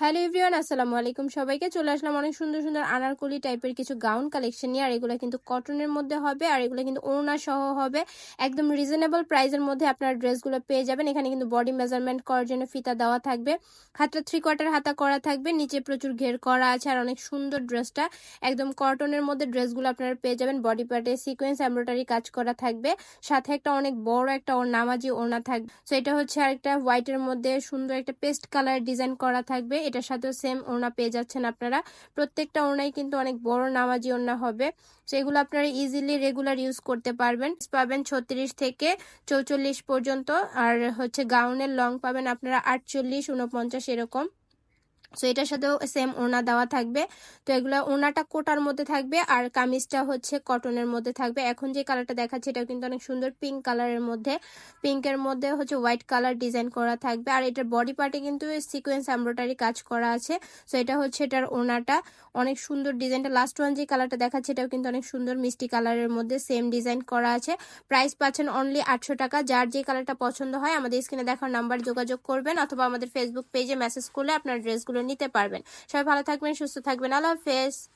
Hello everyone, আসসালামু আলাইকুম সবাইকে। চলে আসলাম অনেক সুন্দর সুন্দর আনারকলি টাইপের কিছু গাউন কালেকশন নিয়ে, আর এগুলো কিন্তু কটনের মধ্যে হবে, আর এগুলো কিন্তু ওড়না সহ হবে। একদম রিজনেবল প্রাইসের মধ্যে আপনার ড্রেসগুলো পেয়ে যাবেন। এখানে কিন্তু বডি মেজারমেন্ট করার জন্য ফিতা দেওয়া থাকবে, হাতটা থ্রি কোয়ার্টার হাতা করা থাকবে, নিচে প্রচুর ঘের করা আছে, আর অনেক সুন্দর ড্রেসটা। একদম কটনের মধ্যে ড্রেসগুলো আপনারা পেয়ে যাবেন বডি পার্টে সিকোয়েন্স এমব্রয়ডারি কাজ করা থাকবে। সাথে একটা অনেক বড় একটা ওর নামাজি ওড়না থাকবে। তো এটা হচ্ছে আরেকটা হোয়াইটের মধ্যে সুন্দর একটা পেস্ট কালার ডিজাইন করা থাকবে। এটার সাথেও সেম ওড়না পেয়ে যাচ্ছেন আপনারা। প্রত্যেকটা ওড়নাই কিন্তু অনেক বড় নামাজি ওড়না হবে। সেগুলো আপনারা ইজিলি রেগুলার ইউজ করতে পারবেন। পাবেন ছত্রিশ থেকে চৌচল্লিশ পর্যন্ত। আর হচ্ছে গাউনের লং পাবেন আপনারা আটচল্লিশ উনপঞ্চাশ এরকম। সো এটার সাথেও সেম ওনা দেওয়া থাকবে। তো এগুলো ওনাটা কোটার মধ্যে থাকবে আর কামিজটা হচ্ছে কটনের মধ্যে থাকবে। এখন যে কালারটা দেখাচ্ছে, এটাও কিন্তু অনেক সুন্দর পিঙ্ক কালারের মধ্যে। পিঙ্কের মধ্যে হচ্ছে হোয়াইট কালার ডিজাইন করা থাকবে। আর এটার বডি পার্টে কিন্তু সিকোয়েন্স এমব্রয়ডারি কাজ করা আছে। সো এটা হচ্ছে এটার ওনাটা অনেক সুন্দর ডিজাইনটা লাস্ট ওয়ান যে কালারটা দেখাচ্ছে, এটাও কিন্তু অনেক সুন্দর মিষ্টি কালারের মধ্যে সেম ডিজাইন করা আছে। প্রাইস পাচ্ছেন অনলি আটশো টাকা। যার যে কালারটা পছন্দ হয়, আমাদের স্ক্রিনে দেখার নাম্বার যোগাযোগ করবেন অথবা আমাদের ফেসবুক পেজে মেসেজ করলে আপনার ড্রেসগুলো নিতে পারবেন। সবাই ভালো থাকবেন সুস্থ থাকবেন। আল্লাহ হাফেজ।